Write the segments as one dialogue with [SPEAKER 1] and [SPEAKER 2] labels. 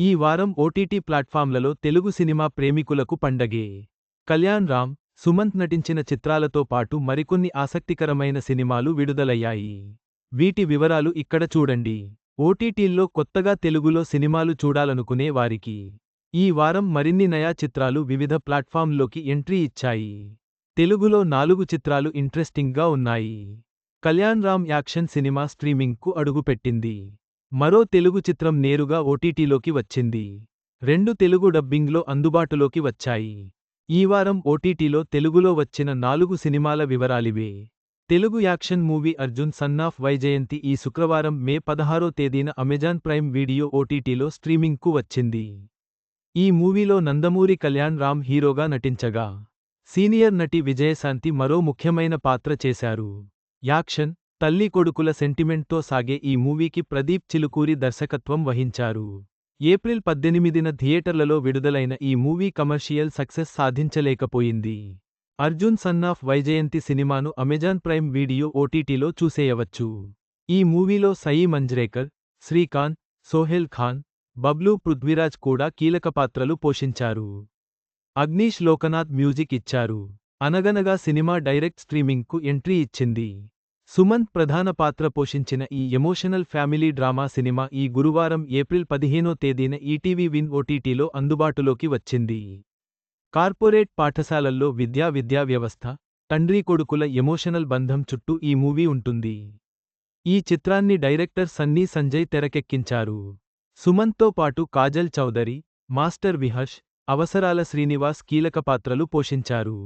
[SPEAKER 1] ఈ వారం OTT ప్లాట్ఫామ్లలో Telugu cinema ప్రేమికులకు పండగే. కళ్యాణ్ రామ్ సుమంత్ నటించిన చిత్రాలతో పాటు మరికొన్ని ఆసక్తికరమైన సినిమాలు విడుదలయ్యాయి. వీటి వివరాలు ఇక్కడ చూడండి. ఓటీటీల్లో కొత్తగా తెలుగులో సినిమాలు చూడాలనుకునే వారికి ఈ వారం మరిన్ని నయా చిత్రాలు వివిధ ప్లాట్ఫామ్లోకి ఎంట్రీ ఇచ్చాయి. తెలుగులో నాలుగు చిత్రాలు ఇంట్రెస్టింగ్గా ఉన్నాయి. కళ్యాణ్ రామ్ యాక్షన్ సినిమా స్ట్రీమింగ్కు అడుగుపెట్టింది. మరో తెలుగు చిత్రం నేరుగా ఓటీటీలోకి వచ్చింది. రెండు తెలుగు డబ్బింగ్లో అందుబాటులోకి వచ్చాయి. ఈ వారం ఓటీటీలో తెలుగులో వచ్చిన నాలుగు సినిమాల వివరాలివే. Telugu action movie Arjun son of Vyjayanthi ఈ శుక్రవారం మే పదహారో తేదీన అమెజాన్ ప్రైమ్ వీడియో ఓటీటీలో స్ట్రీమింగ్కు వచ్చింది. ఈ మూవీలో నందమూరి కళ్యాణ్ రామ్ హీరోగా నటించగా. సీనియర్ నటి విజయశాంతి మరో ముఖ్యమైన పాత్ర చేశారు. యాక్షన్ తల్లి కొడుకుల సెంటిమెంట్తో సాగే ఈ మూవీకి ప్రదీప్ చిలుకూరి దర్శకత్వం వహించారు. ఏప్రిల్ పద్దెనిమిదిన థియేటర్లలో విడుదలైన ఈ మూవీ కమర్షియల్ సక్సెస్ సాధించలేకపోయింది. అర్జున్ సన్నాఫ్ వైజయంతి సినిమాను అమెజాన్ ప్రైమ్ వీడియో ఓటీటీలో చూసేయవచ్చు. ఈ మూవీలో సయీ మంజ్రేకర్ శ్రీకాంత్ సోహెల్ ఖాన్ బబ్లూ పృథ్వీరాజ్ కూడా కీలక పాత్రలు పోషించారు. అగ్నీష్ లోకనాథ్ మ్యూజిక్ ఇచ్చారు. అనగనగా సినిమా డైరెక్ట్ స్ట్రీమింగ్కు ఎంట్రీ ఇచ్చింది. సుమంత్ ప్రధాన పాత్ర పోషించిన ఈ ఎమోషనల్ ఫ్యామిలీ డ్రామా సినిమా ఈ గురువారం ఏప్రిల్ పదిహేనో తేదీన ఈటీవీ విన్ ఓటీటీలో అందుబాటులోకి వచ్చింది. కార్పొరేట్ పాఠశాలల్లో విద్యా విద్యా వ్యవస్థ తండ్రి కొడుకుల ఎమోషనల్ బంధం చుట్టూ ఈ మూవీ ఉంటుంది. ఈ చిత్రాన్ని డైరెక్టర్ సన్నీ సంజయ్ తెరకెక్కించారు. సుమంత్తో పాటు కాజల్ చౌదరి మాస్టర్ విహర్ష్ అవసరాల శ్రీనివాస్ కీలక పాత్రలు పోషించారు.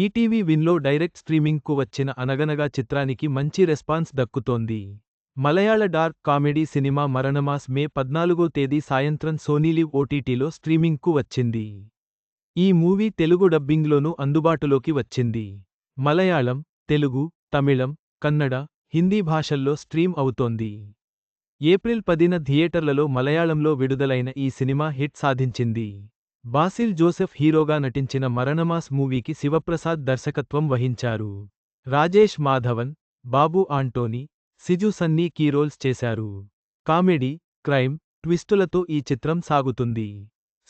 [SPEAKER 1] ఈటీవీ విన్లో డైరెక్ట్ స్ట్రీమింగ్కు వచ్చిన అనగనగా చిత్రానికి మంచి రెస్పాన్స్ దక్కుతోంది. Malayala dark comedy cinema Maranamass May పద్నాలుగో తేదీ సాయంత్రం సోనీలివ్ ఓటీటీలో స్ట్రీమింగ్కు వచ్చింది. ఈ మూవీ తెలుగు డబ్బింగ్లోనూ అందుబాటులోకి వచ్చింది. మలయాళం తెలుగు తమిళం కన్నడ హిందీ భాషల్లో స్ట్రీమ్ అవుతోంది. ఏప్రిల్ పదిన థియేటర్లలో మలయాళంలో విడుదలైన ఈ సినిమా హిట్ సాధించింది. బాసిల్ జోసెఫ్ హీరోగా నటించిన మరణమాస్ మూవీకి శివప్రసాద్ దర్శకత్వం వహించారు. రాజేష్ మాధవన్ బాబు ఆంటోనీ సిజు సన్నీ కీరోల్స్ చేశారు. కామెడీ క్రైమ్ ట్విస్టులతో ఈ చిత్రం సాగుతుంది.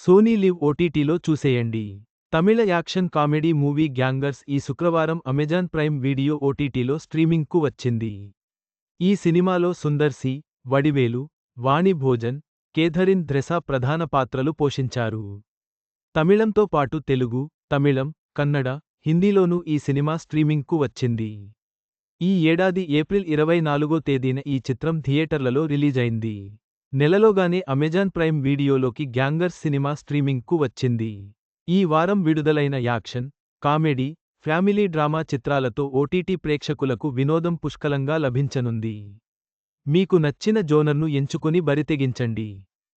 [SPEAKER 1] సోనీ లివ్ ఓటీటీలో చూసేయండి. Tamil action comedy movie Gangers ఈ శుక్రవారం అమెజాన్ ప్రైమ్ వీడియో ఓటీటీలో స్ట్రీమింగ్కు వచ్చింది. ఈ సినిమాలో సుందర్సి వడివేలు వాణి భోజన్ కేథరిన్ ధ్రెసా ప్రధాన పాత్రలు పోషించారు. తమిళంతో పాటు తెలుగు తమిళం కన్నడ హిందీలోనూ ఈ సినిమా స్ట్రీమింగ్కు వచ్చింది. ఈ ఏడాది ఏప్రిల్ ఇరవై నాలుగో తేదీన ఈ చిత్రం థియేటర్లలో రిలీజైంది. నెలలోగానే అమెజాన్ ప్రైమ్ వీడియోలోకి గ్యాంగర్ సినిమా స్ట్రీమింగ్కు వచ్చింది. ఈ వారం విడుదలైన యాక్షన్ కామెడీ ఫ్యామిలీ డ్రామా చిత్రాలతో ఓటీటీ ప్రేక్షకులకు వినోదం పుష్కలంగా లభించనుంది. మీకు నచ్చిన జోనర్ను ఎంచుకుని బరితెగించండి.